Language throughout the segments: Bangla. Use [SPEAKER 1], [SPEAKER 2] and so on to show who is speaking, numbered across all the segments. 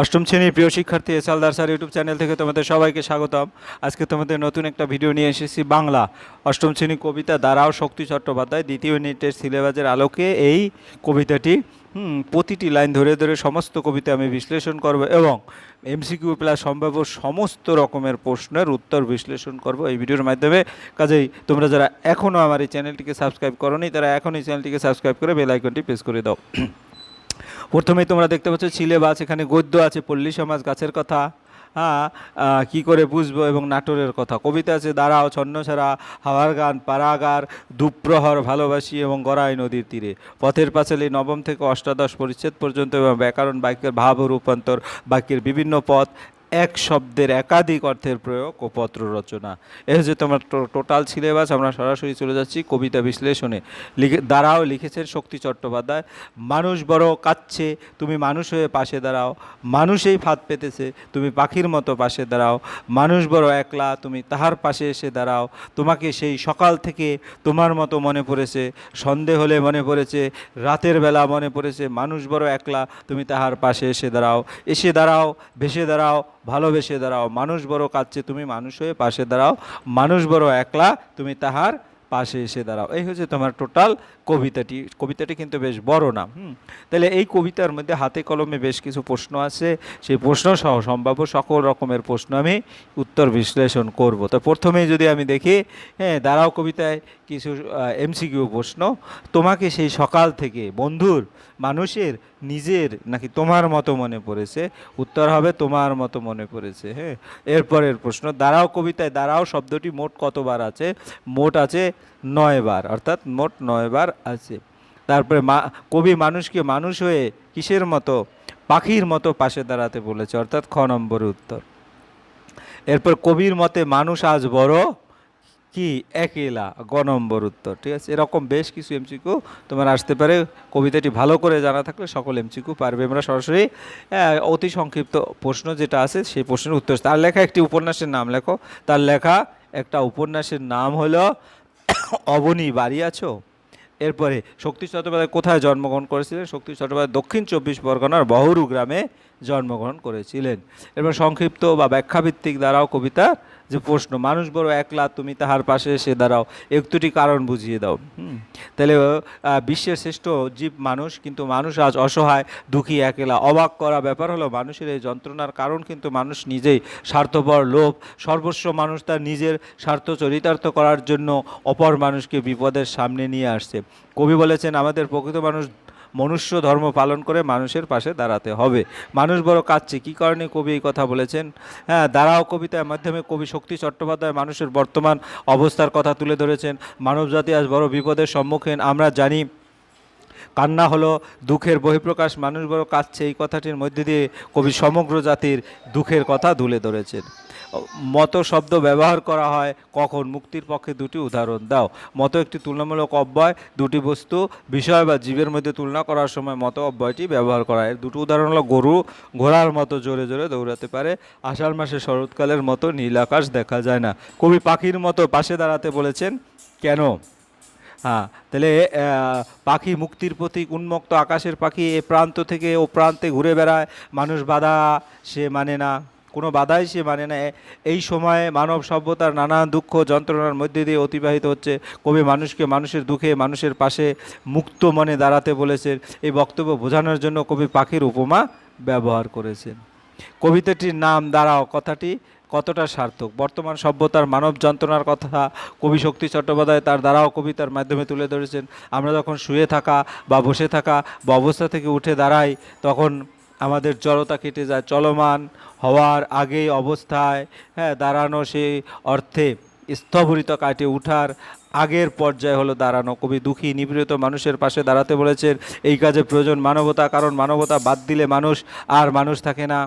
[SPEAKER 1] অষ্টম শ্রেণির প্রিয় শিক্ষার্থী S Aldar sir YouTube channel থেকে তোমাদের সবাইকে স্বাগতম। আজকে তোমাদের নতুন একটা ভিডিও নিয়ে এসেছি বাংলা। অষ্টম শ্রেণি কবিতা দ্বারাও শক্তি চট্টোপাধ্যায় দ্বিতীয় ইউনিটের সিলেবাসের আলোকে এই কবিতাটি প্রতিটি লাইন ধরে ধরে সমস্ত কবিতা আমি বিশ্লেষণ করব এবং এমসিকিউ প্লাস সম্ভাব্য সমস্ত রকমের প্রশ্নের উত্তর বিশ্লেষণ করব এই ভিডিওর মাধ্যমে। কাজেই তোমরা যারা এখনও আমার এই চ্যানেলটিকে সাবস্ক্রাইব করোনি, তারা এখন এই চ্যানেলটিকে সাবস্ক্রাইব করে বেল আইকনটি প্রেস করে দাও। প্রথমেই তোমরা দেখতে পাচ্ছ সিলেবাস এখানে গদ্য আছে পল্লী সমাজ গাছের কথা হ্যাঁ কি করে বুঝব এবং নাটোরের কথা। কবিতা আছে, দাঁড়াও, ছন্নছাড়া, হাওয়ার গান, পারাগার, দুপ্রহর ভালোবাসি এবং গড়াই নদীর তীরে। পথের পাঁচালী নবম থেকে অষ্টাদশ পরিচ্ছেদ পর্যন্ত এবং ব্যাকরণ বাক্যের ভাব রূপান্তর বাক্যের বিভিন্ন পথ। এক শব্দের একাধিক অর্থের প্রয়োগ ও পত্র রচনা। এ হচ্ছে তোমার টোটাল সিলেবাস, আমরা সরাসরি চলে যাচ্ছি কবিতা বিশ্লেষণে। লিখে, দাঁড়াও, লিখেছেন শক্তি চট্টোপাধ্যায়। মানুষ বড় কাচ্ছে তুমি মানুষ হয়ে পাশে দাঁড়াও। মানুষেই ফাঁদ পেতেছে, তুমি পাখির মতো পাশে দাঁড়াও। মানুষ বড় একলা, তুমি তাহার পাশে এসে দাঁড়াও। তোমাকে সেই সকাল থেকে তোমার মতো মনে পড়েছে, সন্ধে হলে মনে পড়েছে, রাতের বেলা মনে পড়েছে, মানুষ বড় একলা, তুমি তাহার পাশে এসে দাঁড়াও। এসে দাঁড়াও, ভেসে দাঁড়াও ভালোবেসে দাঁড়াও। মানুষ বড় কাচ্ছে তুমি মানুষ হয়ে পাশে দাঁড়াও। মানুষ বড় একলা, তুমি তাহার পাশে এসে দাঁড়াও। এই হচ্ছে তোমার টোটাল কবিতাটি। কবিতাটি কিন্তু বেশ বড় না হুম? তাহলে এই কবিতার মধ্যে হাতে কলমে বেশ কিছু প্রশ্ন আছে। সেই প্রশ্ন সহ সম্ভাব্য সকল রকমের প্রশ্ন আমি উত্তর বিশ্লেষণ করব। তো প্রথমেই যদি আমি দেখি হ্যাঁ দাঁড়াও কবিতায় কিছু এমসিকিউ প্রশ্ন। তোমাকে সেই সকাল থেকে বন্ধুর, মানুষের, নিজের নাকি তোমার মতো মনে পড়েছে? উত্তর হবে তোমার মতো মনে পড়েছে হ্যাঁ? এরপরের প্রশ্ন, দাঁড়াও কবিতায়, দাঁড়াও, শব্দটি মোট কতবার আছে? মোট আছে নয় বার, অর্থাৎ মোট নয় বার আছে। তারপরে মা, কবি মানুষকে মানুষ হয়ে কিসের মতো, পাখির মতো পাশে দাঁড়াতে বলেছে, অর্থাৎ খ নম্বরের উত্তর। এরপর কবির মতে, মানুষ আজ বড় কি? একেলা গ নম্বর উত্তর ঠিক আছে? এরকম বেশ কিছু এমসিকিউ তোমার আসতে পারে। কবিতাটি ভালো করে জানা থাকলে সকল এমসিকিউ পারবে। আমরা সরাসরি আহ, অতি সংক্ষিপ্ত প্রশ্ন যেটা আছে সেই প্রশ্নের উত্তর তার লেখা একটি উপন্যাসের নাম লেখো। তার লেখা একটা উপন্যাসের নাম হলো অবনী বাড়ি আছো? এরপরে শক্তি চট্টোপাধ্যায় কোথায় জন্মগ্রহণ করেছিলেন? শক্তি চট্টোপাধ্যায় দক্ষিণ চব্বিশ পরগনার বহরু গ্রামে জন্মগ্রহণ করেছিলেন। এরপর সংক্ষিপ্ত বা ব্যাখ্যাভিত্তিক দ্বারাও কবিতা যে প্রশ্ন, মানুষ বড় একলা, তুমি তাহার পাশে এসে দাঁড়াও। একটুটি কারণ বুঝিয়ে দাও। তাহলে বিশ্বের শ্রেষ্ঠ জীব মানুষ, কিন্তু মানুষ আজ অসহায়, দুঃখী, একলা। অবাক করা ব্যাপার হলো, মানুষের এই যন্ত্রণার কারণ কিন্তু মানুষ নিজেই স্বার্থপর লোভ। সর্বস্ব মানুষ তার নিজের স্বার্থ চরিতার্থ করার জন্য অপর মানুষকে বিপদের সামনে নিয়ে আসছে। কবি বলেছেন, আমাদের প্রকৃত মানুষ মনুষ্য ধর্ম পালন করে মানুষের পাশে দাঁড়াতে হবে। মানুষ বড় কাঁদছে, কী কারণে কবি এই কথা বলেছেন? হ্যাঁ দাঁড়াও কবিতার মাধ্যমে কবি শক্তি চট্টোপাধ্যায় মানুষের বর্তমান অবস্থার কথা তুলে ধরেছেন। মানবজাতি আজ বড় বিপদের সম্মুখীন, আমরা জানি কান্না হলো দুঃখের বহিঃপ্রকাশ, মানুষ বড় কাঁদছে, এই কথাটির মধ্যে দিয়ে কবি সমগ্র জাতির দুঃখের কথা তুলে ধরেছেন। মতো শব্দ ব্যবহার করা হয়, কখন? মুক্তির পক্ষে দুটি উদাহরণ দাও। মতো একটি তুলনামূলক অব্যয়, দুটি বস্তু, বিষয় বা জীবের মধ্যে তুলনা করার সময় মতো অব্যয়টি ব্যবহার করা হয়। দুটো উদাহরণ হলো গরু, ঘোড়ার মতো জোরে জোরে দৌড়াতে পারে। আষাঢ় মাসে শরৎকালের মতো নীল আকাশ দেখা যায় না। কবি পাখির মতো পাশে দাঁড়াতে বলেছেন, কেন? হ্যাঁ তাহলে পাখি মুক্তির প্রতীক, উন্মুক্ত আকাশের পাখি এ প্রান্ত থেকে ও প্রান্তে ঘুরে বেড়ায়। মানুষ বাধা সে মানে না। কোনো বাধাই সে মানে না। এই সময়ে মানব সভ্যতার নানা দুঃখ যন্ত্রণার মধ্যে দিয়ে অতিবাহিত হচ্ছে। কবি মানুষকে মানুষের দুঃখে মানুষের পাশে মুক্ত মনে দাঁড়াতে বলেছেন। এই বক্তব্য বোঝানোর জন্য কবি পাখির উপমা ব্যবহার করেছেন। কবিতাটির নাম দাঁড়াও, কথাটি কতটা সার্থক? বর্তমান সভ্যতার মানব যন্ত্রণার কথা কবি শক্তি চট্টোপাধ্যায় তার দ্বারাও কবিতার মাধ্যমে তুলে ধরেছেন। আমরা যখন শুয়ে থাকা বা বসে থাকা বা অবস্থা থেকে উঠে দাঁড়াই, তখন আমাদের জড়তা কেটে যায়, চলমান হওয়ার আগেই অবস্থায় হ্যাঁ দাঁড়ানো সেই অর্থে স্থবরিত কাটে উঠার আগের পর্যায়ে হলো দাঁড়ানো। কবি দুঃখী নিপীড়িত মানুষের পাশে দাঁড়াতে বলেছেন, এই কাজে প্রয়োজন মানবতা, কারণ মানবতা বাদ দিলে মানুষ আর মানুষ থাকে না।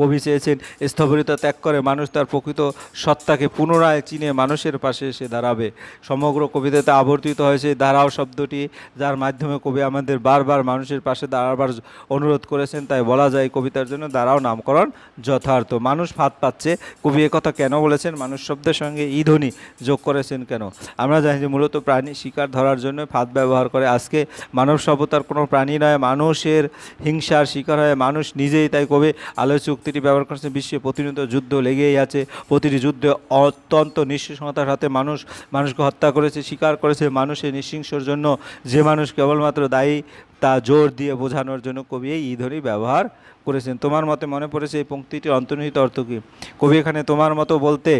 [SPEAKER 1] কবি চেয়েছেন স্থবিরতা ত্যাগ করে মানুষ তার প্রকৃত সত্তাকে পুনরায় চিনে মানুষের পাশে এসে দাঁড়াবে। সমগ্র কবিতাতে আবর্তিত হয়েছে দাঁড়াও শব্দটি, যার মাধ্যমে কবি আমাদের বারবার মানুষের পাশে দাঁড়াবার অনুরোধ করেছেন। তাই বলা যায় কবিতার জন্য দাঁড়াও নামকরণ যথার্থ। মানুষ ফাঁদ পাচ্ছে, কবি কথা কেন বলেছেন? মানুষ শব্দের সঙ্গে ই ধ্বনি যোগ করেছেন কেন? আমরা জানি যে মূলত প্রাণী শিকার ধরার জন্য ফাঁদ ব্যবহার করে। আজকে মানব সভ্যতার কোনো প্রাণী নয়, মানুষের হিংসার শিকার হয় মানুষ নিজেই তাই কবি আলোচ্য উক্তিটি ব্যবহার করছে, বিশ্বে প্রতিনিয়ত যুদ্ধ লেগেই আছে, প্রতিটি যুদ্ধে অত্যন্ত নিঃশংসতার সাথে মানুষ, মানুষকে হত্যা করেছে স্বীকার করেছে, মানুষের নিঃশিংসর জন্য যে মানুষ কেবলমাত্র দায়ী, তা জোর দিয়ে বোঝানোর জন্য কবি এই ধরেই ব্যবহার করেছেন। তোমার মতে মনে পড়েছে এই পঙ্ক্তিটির অন্তর্নিহিত অর্থ কী? কবি এখানে তোমার মতো বলতে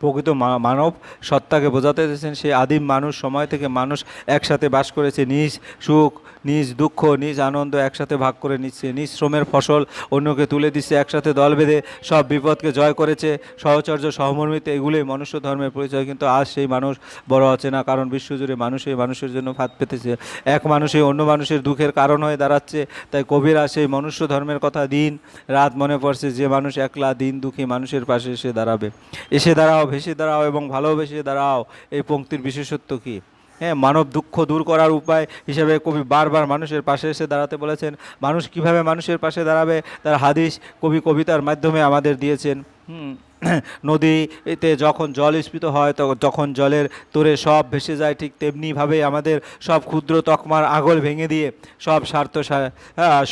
[SPEAKER 1] প্রকৃত মানব সত্তাকে বোঝাতে চেয়েছেন। সেই আদিম মানুষ সময় থেকে মানুষ একসাথে বাস করেছে। নিজ সুখ, নিজ দুঃখ, নিজ আনন্দ একসাথে ভাগ করে নিচ্ছে। নিজ শ্রমের ফসল অন্যকে তুলে দিচ্ছে। একসাথে দল বেঁধে সব বিপদকে জয় করেছে। সহচর্য, সহমর্মিত এগুলোই মনুষ্য ধর্মের পরিচয়। কিন্তু আজ সেই মানুষ বড় অচেনা, কারণ বিশ্বজুড়ে মানুষই মানুষের জন্য ফাঁদ পেতেছে। এক মানুষই অন্য মানুষের দুঃখের কারণ হয়ে দাঁড়াচ্ছে। তাই কবিরা সেই মনুষ্য ধর্মের কথা দিন রাত মনে পড়ছে। যে মানুষ একলা দিন দুঃখী মানুষের পাশে এসে দাঁড়াবে। এসে দাঁড়াও ভেসে দাঁড়াও এবং ভালোবেসে দাঁড়াও। এই পঙ্ক্তির বিশেষত্ব কী? হ্যাঁ মানব দুঃখ দূর করার উপায় হিসেবে কবি বারবার মানুষের পাশে এসে দাঁড়াতে বলেছেন। মানুষ কীভাবে মানুষের পাশে দাঁড়াবে? তার হাদিস কবি কবিতার মাধ্যমে আমাদের দিয়েছেন। হুম নদীতে যখন জল স্ফীত হয় তখন যখন জলের তোরে সব ভেসে যায়, ঠিক তেমনিভাবে আমাদের সব ক্ষুদ্র তকমার আগল ভেঙে দিয়ে, সব স্বার্থ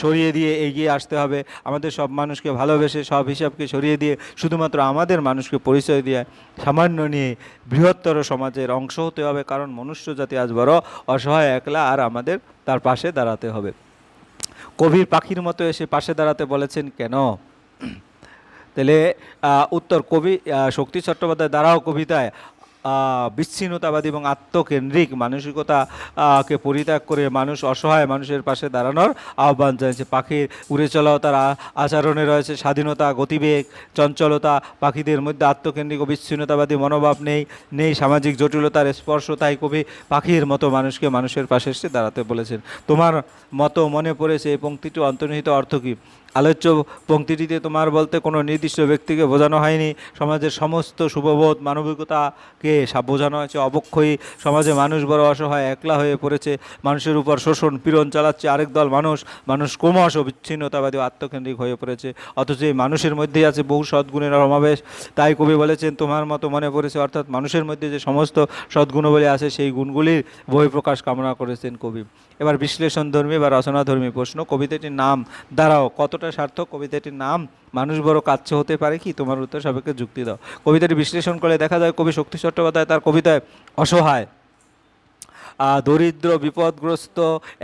[SPEAKER 1] সরিয়ে দিয়ে এগিয়ে আসতে হবে। আমাদের সব মানুষকে ভালোবেসে সব হিসাবকে সরিয়ে দিয়ে, শুধুমাত্র আমাদের মানুষকে পরিচয় দিয়ে, সামান্য নিয়ে বৃহত্তর সমাজের অংশ হতে হবে, কারণ মনুষ্য জাতি আজ বড় অসহায়, একলা, আর আমাদের তার পাশে দাঁড়াতে হবে। কবির পাখির মতো এসে পাশে দাঁড়াতে বলেছেন, কেন? তাহলে উত্তর কবি শক্তি চট্টোপাধ্যায় দ্বারাও কবিতায় বিচ্ছিন্নতাবাদী এবং আত্মকেন্দ্রিক মানসিকতা কে পরিত্যাগ করে মানুষ অসহায় মানুষের পাশে দাঁড়ানোর আহ্বান জানিয়েছে। পাখির উড়ে চলাও তার আচরণে রয়েছে স্বাধীনতা, গতিবেগ, চঞ্চলতা। পাখিদের মধ্যে আত্মকেন্দ্রিক ও বিচ্ছিন্নতাবাদী মনোভাব নেই নেই সামাজিক জটিলতার স্পর্শ, তাই কবি পাখির মতো মানুষকে মানুষের পাশে এসে দাঁড়াতে বলেছেন। তোমার মতো মনে পড়েছে এই পঙ্ক্তিটি, অন্তর্নিহিত অর্থ কী? আলোচ্য পঙ্ক্তিটিতে তোমার বলতে কোনো নির্দিষ্ট ব্যক্তিকে বোঝানো হয়নি। সমাজের সমস্ত শুভবোধ মানবিকতাকে বোঝানো হয়েছে। অবক্ষয়ী সমাজে মানুষ বড় অসহায়, একলা হয়ে পড়েছে। মানুষের উপর শোষণ, পীড়ন চালাচ্ছে আরেক দল মানুষ। মানুষ ক্রমশ বিচ্ছিন্নতাবাদী আত্মকেন্দ্রিক হয়ে পড়েছে। অথচ এই মানুষের মধ্যেই আছে বহু সদ্গুণের সমাবেশ। তাই কবি বলেছেন, তোমার মতো মনে পড়েছে। অর্থাৎ মানুষের মধ্যে যে সমস্ত সদ্গুণবলী আছে, সেই গুণগুলির বহিঃপ্রকাশ কামনা করেছেন কবি। এবার বিশ্লেষণধর্মী বা রচনাধর্মী প্রশ্ন। কবিতাটির নাম দ্বারাও কতটা সার্থক? কবিতাটির নাম, মানুষ বড় কাচ্য হতে পারে কি? তোমার উত্তর সবাইকে যুক্তি দাও। কবিতাটি বিশ্লেষণ করে দেখা যায়, কবি শক্তি চট্টোপাধ্যায় তার কবিতায় অসহায়। দরিদ্র, বিপদগ্রস্ত,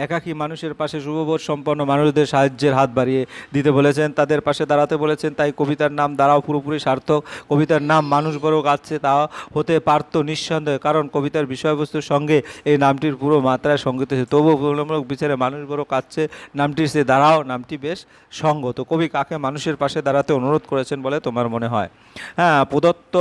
[SPEAKER 1] একাকী মানুষের পাশে শুভবোধ সম্পন্ন মানুষদের সাহায্যের হাত বাড়িয়ে দিতে বলেছেন, তাদের পাশে দাঁড়াতে বলেছেন, তাই কবিতার নাম দাঁড়াও পুরোপুরি সার্থক, কবিতার নাম মানুষ বড় গাচ্ছে, তা হতে পারত নিঃসন্দেহে, কারণ কবিতার বিষয়বস্তুর সঙ্গে এই নামটির পুরো মাত্রায় সংগীত হয়েছে। তবুও তুলনামূলক বিচারে মানুষ বড় কাচ্ছে নামটির সে দাঁড়াও, নামটি বেশ সঙ্গত। কবি কাকে মানুষের পাশে দাঁড়াতে অনুরোধ করেছেন বলে তোমার মনে হয়? হ্যাঁ প্রদত্ত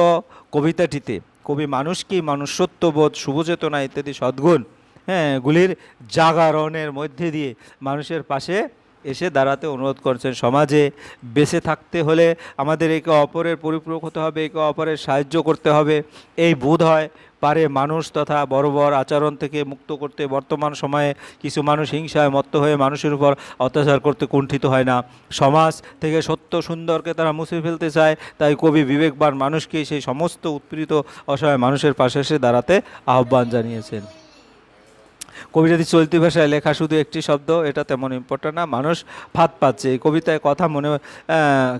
[SPEAKER 1] কবিতাটিতে কবি মানুষকে সত্যবোধ, শুভচেতনা ইত্যাদি সদ্গুণ হ্যাঁ গুলির জাগরণের মধ্যে দিয়ে মানুষের পাশে এসে দাঁড়াতে অনুরোধ করছেন। সমাজে বেঁচে থাকতে হলে আমাদের একে অপরের পরিপূরক হতে হবে, একে অপরের সাহায্য করতে হবে। এই বোধ হয় পারে মানুষ তথা বর্বর আচরণ থেকে মুক্ত করতে বর্তমান সময়ে কিছু মানুষ হিংসায় মত্ত হয়ে মানুষের উপর অত্যাচার করতে কুণ্ঠিত হয় না। সমাজ থেকে সত্য সুন্দরকে তারা মুছে ফেলতে চায়, তাই কবি বিবেকবান মানুষকে সেই সমস্ত উৎপীড়িত, অসহায় মানুষের পাশে এসে দাঁড়াতে আহ্বান জানিয়েছেন। কবি যদি চলতি ভাষায় লেখা শুধু একটি শব্দ, এটা তেমন ইম্পর্টেন্ট না, মানুষ ফাঁদ পাচ্ছে। এই কবিতায় কথা মনে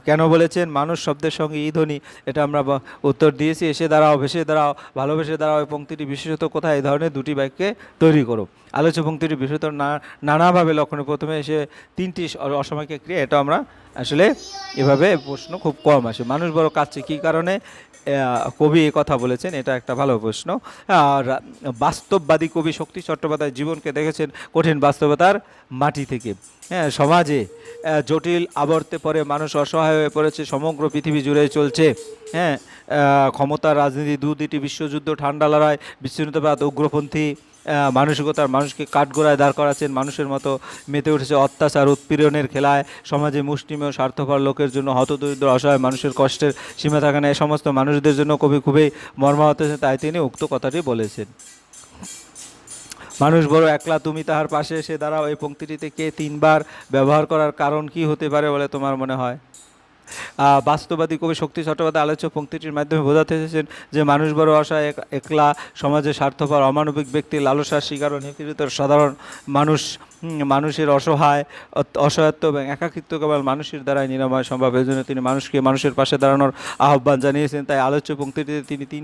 [SPEAKER 1] কেন বলেছেন? মানুষ শব্দের সঙ্গে ই ধ্বনি, এটা আমরা উত্তর দিয়েছি। এসে দাঁড়াও, ভেসে দাঁড়াও, ভালোবেসে দাঁড়াও, এই পঙ্ক্তিটি বিশেষত কোথায়? এই ধরনের দুটি বাক্যে তৈরি করো। আলোচ্য পঙ্ক্তিটি বিশেষত না, নানাভাবে লক্ষণে প্রথমে এসে তিনটি অসময়কে ক্রিয়া এটা আমরা আসলে এভাবে প্রশ্ন খুব কম আসে। মানুষ বড় কাচ্ছে কী কারণে? কবি কথা বলেছেন এটা একটা ভালো প্রশ্ন। আর বাস্তববাদী কবি শক্তি চট্টোপাধ্যায় জীবনকে দেখেছেন কঠিন বাস্তবতার মাটি থেকে। হ্যাঁ সমাজে জটিল আবর্তে পরে মানুষ অসহায় হয়ে পড়েছে সমগ্র পৃথিবী জুড়ে চলছে। হ্যাঁ আহ, ক্ষমতার রাজনীতি দু দুটি বিশ্বযুদ্ধ ঠান্ডা লড়াই বিচ্ছিন্নতাবাদ উগ্রপন্থী মানসিকতার মানুষকে কাঠগোড়ায় দাঁড় করাচ্ছেন। মানুষের মতো মেতে উঠেছে অত্যাচার, উৎপীড়নের খেলায়। সমাজে মুষ্টিমেয়, স্বার্থপর লোকের জন্য হতদরিদ্র, অসহায় মানুষের কষ্টের সীমা থাকে না। এ সমস্ত মানুষদের জন্য কবি খুবই মর্মাহত তাই তিনি উক্ত কথাটি বলেছেন। মানুষ বড় একলা, তুমি তাহার পাশে এসে দাঁড়াও। এই পংক্তিটিতে কে তিনবার ব্যবহার করার কারণ কি হতে পারে বলে তোমার মনে হয়? বাস্তবাদী কবি শক্তি চট্টোপাধ্যায় আলোচ্য পঙ্ক্তিটির মাধ্যমে বোঝাতে এসেছেন যে মানুষ বড় অসহায় এক- একলা, সমাজে স্বার্থপর, অমানবিক ব্যক্তি, লালসার শিকার ও নিপীড়িত সাধারণ মানুষ মানুষের অসহায় অসহায়ত্ব এবং একাকিত্ব কেবল মানুষের দ্বারাই নিরাময় সম্ভব। এই জন্য তিনি মানুষকে মানুষের পাশে দাঁড়ানোর আহ্বান জানিয়েছেন। তাই আলোচ্য পংক্তিটিতে তিনি তিন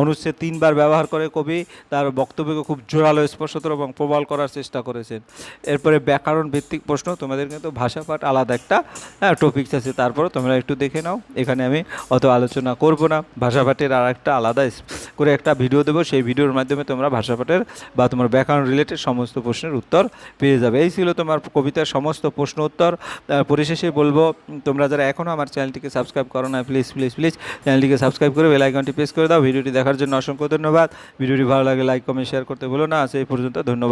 [SPEAKER 1] অনুচ্ছেদ তিনবার ব্যবহার করে কবি তার বক্তব্যকে খুব জোরালো স্পষ্টতর এবং প্রবল করার চেষ্টা করেছেন। এরপরে ব্যাকরণ ভিত্তিক প্রশ্ন, তোমাদের কিন্তু ভাষাপাঠ আলাদা একটা টপিকস আছে। তারপরে তোমরা একটু দেখে নাও। এখানে আমি অত আলোচনা করব না। ভাষাপাঠের আর একটা আলাদা করে একটা ভিডিও দেবো। সেই ভিডিওর মাধ্যমে তোমরা ভাষাপাঠের বা তোমার ব্যাকরণ রিলেটেড সমস্ত প্রশ্নের উত্তর পেয়ে যাবে। এই ছিল তোমার কবিতার সমস্ত প্রশ্ন উত্তর। পরিশেষে বলব, তোমরা যারা এখনও আমার চ্যানেলটিকে সাবস্ক্রাইব করো না প্লিজ প্লিজ প্লিজ চ্যানেলটিকে সাবস্ক্রাইব করে বেল আইকনটি প্রেস করে দাও। ভিডিওটি দেখার জন্য অসংখ্য ধন্যবাদ। ভিডিওটি ভালো লাগে লাইক কমেন্ট শেয়ার করতে বলো না। সেই পর্যন্ত, ধন্যবাদ।